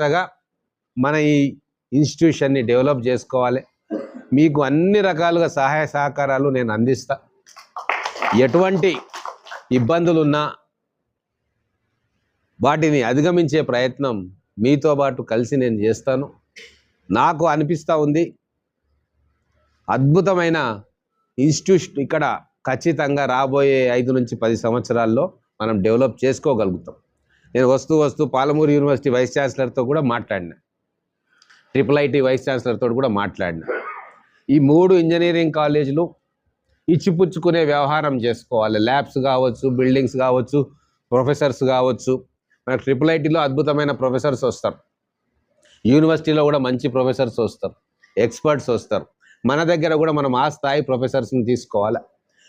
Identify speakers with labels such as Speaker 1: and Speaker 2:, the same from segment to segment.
Speaker 1: కొత్తగా మన ఈ ఇన్స్టిట్యూషన్ని డెవలప్ చేసుకోవాలి. మీకు అన్ని రకాలుగా సహాయ సహకారాలు నేను అందిస్తా. ఎటువంటి ఇబ్బందులున్నా వాటిని అధిగమించే ప్రయత్నం మీతో పాటు కలిసి నేను చేస్తాను. నాకు అనిపిస్తూ ఉంది అద్భుతమైన ఇన్స్టిట్యూషన్ ఇక్కడ ఖచ్చితంగా రాబోయే ఐదు నుంచి పది సంవత్సరాల్లో మనం డెవలప్ చేసుకోగలుగుతాం. నేను వస్తూ వస్తూ పాలమూరు యూనివర్సిటీ వైస్ ఛాన్సలర్తో కూడా మాట్లాడినా. ట్రిపుల్ ఐటీ వైస్ ఛాన్సలర్తో కూడా మాట్లాడినా. ఈ మూడు ఇంజనీరింగ్ కాలేజీలు ఇచ్చిపుచ్చుకునే వ్యవహారం చేసుకోవాలి. ల్యాబ్స్ కావచ్చు బిల్డింగ్స్ కావచ్చు ప్రొఫెసర్స్ కావచ్చు. మనకు ట్రిపుల్ ఐటీలో అద్భుతమైన ప్రొఫెసర్స్ వస్తారు. యూనివర్సిటీలో కూడా మంచి ప్రొఫెసర్స్ వస్తారు. ఎక్స్పర్ట్స్ వస్తారు. మన దగ్గర కూడా మనం ఆ స్థాయి ప్రొఫెసర్స్ని తీసుకోవాలి?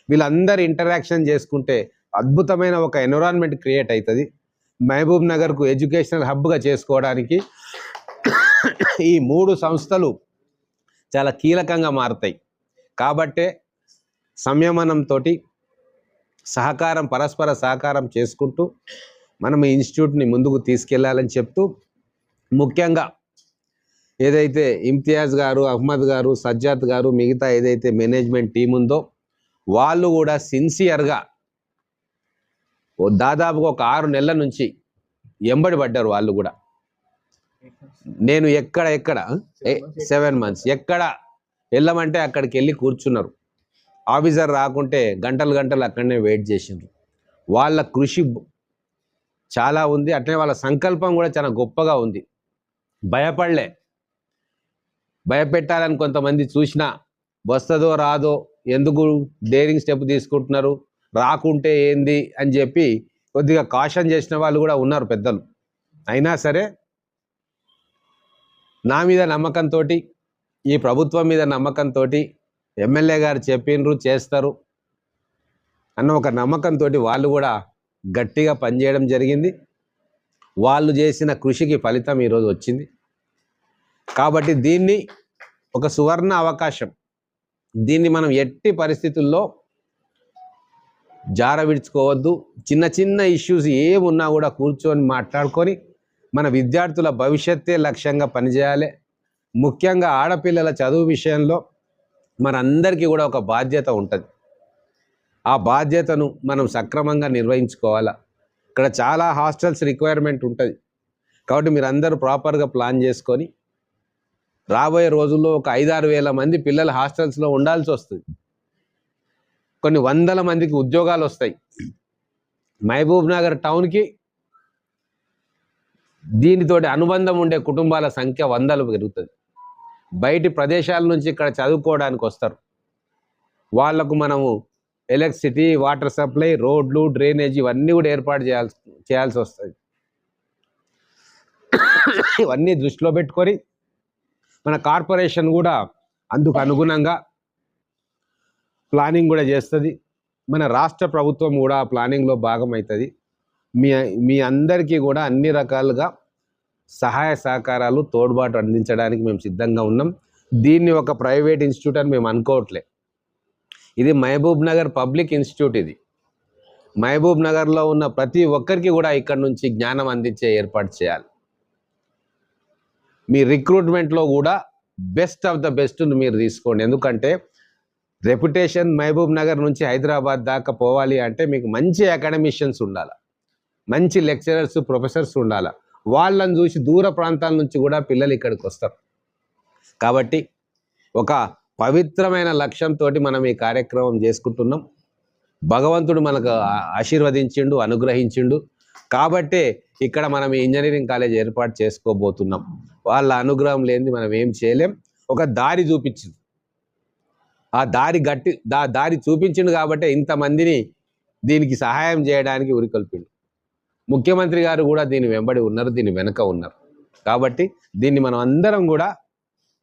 Speaker 1: వీళ్ళందరూ ఇంటరాక్షన్ చేసుకుంటే అద్భుతమైన ఒక ఎన్విరాన్మెంట్ క్రియేట్ అవుతుంది. మహబూబ్ నగర్కు ఎడ్యుకేషనల్ హబ్గా చేసుకోవడానికి ఈ మూడు సంస్థలు చాలా కీలకంగా మారుతాయి. కాబట్టే సంయమనంతో సహకారం పరస్పర సహకారం చేసుకుంటూ మనం ఈ ఇన్స్టిట్యూట్ని ముందుకు తీసుకెళ్ళాలని చెప్తూ ముఖ్యంగా ఏదైతే ఇమ్తియాజ్ గారు అహ్మద్ గారు సజ్జాద్ గారు మిగతా ఏదైతే మేనేజ్మెంట్ టీం ఉందో వాళ్ళు కూడా సిన్సియర్గా దాదాపుగా ఒక ఆరు నెలల నుంచి ఎంబడి పడ్డారు వాళ్ళు కూడా. నేను ఎక్కడ ఎక్కడ? సెవెన్ మంత్స్ ఎక్కడ వెళ్ళమంటే అక్కడికి వెళ్ళి కూర్చున్నారు. ఆఫీసర్ రాకుంటే గంటలు గంటలు అక్కడనే వెయిట్ చేసిండ్రు. వాళ్ళ కృషి చాలా ఉంది. అట్లనే వాళ్ళ సంకల్పం కూడా చాలా గొప్పగా ఉంది. భయపడలే. భయపెట్టాలని కొంతమంది చూసినా వస్తుందో రాదో ఎందుకు డేరింగ్ స్టెప్ తీసుకుంటున్నారు? రాకుంటే ఏంది అని చెప్పి కొద్దిగా కాషన్ చేసిన వాళ్ళు కూడా ఉన్నారు పెద్దలు. అయినా సరే నా మీద నమ్మకంతో ఈ ప్రభుత్వం మీద నమ్మకంతో ఎమ్మెల్యే గారు చెప్పిండ్రు చేస్తారు అన్న ఒక నమ్మకంతో వాళ్ళు కూడా గట్టిగా పనిచేయడం జరిగింది. వాళ్ళు చేసిన కృషికి ఫలితం ఈరోజు వచ్చింది. కాబట్టి దీన్ని ఒక సువర్ణ అవకాశం. దీన్ని మనం ఎట్టి పరిస్థితుల్లో జార విడుచుకోవద్దు. చిన్న చిన్న ఇష్యూస్ ఏమున్నా కూడా కూర్చొని మాట్లాడుకొని మన విద్యార్థుల భవిష్యత్తే లక్ష్యంగా పనిచేయాలి. ముఖ్యంగా ఆడపిల్లల చదువు విషయంలో మనందరికీ కూడా ఒక బాధ్యత ఉంటుంది. ఆ బాధ్యతను మనం సక్రమంగా నిర్వహించుకోవాలా? ఇక్కడ చాలా హాస్టల్స్ రిక్వైర్మెంట్ ఉంటుంది. కాబట్టి మీరు అందరూ ప్రాపర్గా ప్లాన్ చేసుకొని రాబోయే రోజుల్లో ఒక ఐదారు వేల మంది పిల్లలు హాస్టల్స్లో ఉండాల్సి వస్తుంది. కొన్ని వందల మందికి ఉద్యోగాలు వస్తాయి. మహబూబ్ నగర్ టౌన్కి దీనితోటి అనుబంధం ఉండే కుటుంబాల సంఖ్య వందలు పెరుగుతుంది. బయటి ప్రదేశాల నుంచి ఇక్కడ చదువుకోవడానికి వస్తారు. వాళ్ళకు మనము ఎలక్ట్రిసిటీ వాటర్ సప్లై రోడ్లు డ్రైనేజ్ ఇవన్నీ కూడా ఏర్పాటు చేయాల్సి చేయాల్సి వస్తుంది ఇవన్నీ దృష్టిలో పెట్టుకొని మన కార్పొరేషన్ కూడా అందుకు అనుగుణంగా ప్లానింగ్ కూడా చేస్తుంది. మన రాష్ట్ర ప్రభుత్వం కూడా ఆ ప్లానింగ్లో భాగం అవుతుంది మీ మీ అందరికీ కూడా అన్ని రకాలుగా సహాయ సహకారాలు తోడ్పాటు అందించడానికి మేము సిద్ధంగా ఉన్నాం. దీన్ని ఒక ప్రైవేట్ ఇన్స్టిట్యూట్ అని మేము అనుకోవట్లే. ఇది మహబూబ్ నగర్ పబ్లిక్ ఇన్స్టిట్యూట్ ఇది. మహబూబ్ నగర్లో ఉన్న ప్రతి ఒక్కరికి కూడా ఇక్కడ నుంచి జ్ఞానం అందించే ఏర్పాటు చేయాలి. మీ రిక్రూట్మెంట్లో కూడా బెస్ట్ ఆఫ్ ద బెస్ట్ని మీరు తీసుకోండి. ఎందుకంటే రెప్యుటేషన్ మహబూబ్ నగర్ నుంచి హైదరాబాద్ దాకా పోవాలి అంటే మీకు మంచి అకాడమిషియన్స్ ఉండాలి. మంచి లెక్చరర్స్ ప్రొఫెసర్స్ ఉండాలి. వాళ్ళని చూసి దూర ప్రాంతాల నుంచి కూడా పిల్లలు ఇక్కడికి వస్తారు. కాబట్టి ఒక పవిత్రమైన లక్ష్యంతో మనం ఈ కార్యక్రమం చేసుకుంటున్నాం. భగవంతుడు మనకు ఆశీర్వదించిండు అనుగ్రహించిండు. కాబట్టే ఇక్కడ మనం ఇంజనీరింగ్ కాలేజ్ ఏర్పాటు చేసుకోబోతున్నాం. వాళ్ళ అనుగ్రహం లేనిది మనం ఏం చేయలేం. ఒక దారి చూపించింది. ఆ దారి గట్టి దా దారి చూపించిండు కాబట్టి ఇంతమందిని దీనికి సహాయం చేయడానికి ఉరికొల్పిండు ముఖ్యమంత్రి గారు కూడా దీని వెంబడి ఉన్నారు దీని వెనుక ఉన్నారు కాబట్టి దీన్ని మనం అందరం కూడా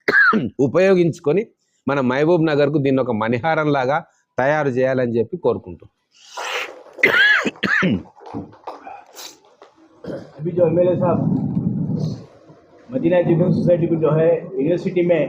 Speaker 1: ఉపయోగించుకొని మన మహబూబ్ నగర్కు దీన్ని ఒక మణిహారం లాగా తయారు చేయాలని చెప్పి కోరుకుంటున్నాం
Speaker 2: अभी जो एम साहब मदीना एजुकेशन सोसाइटी को जो है यूनिवर्सिटी में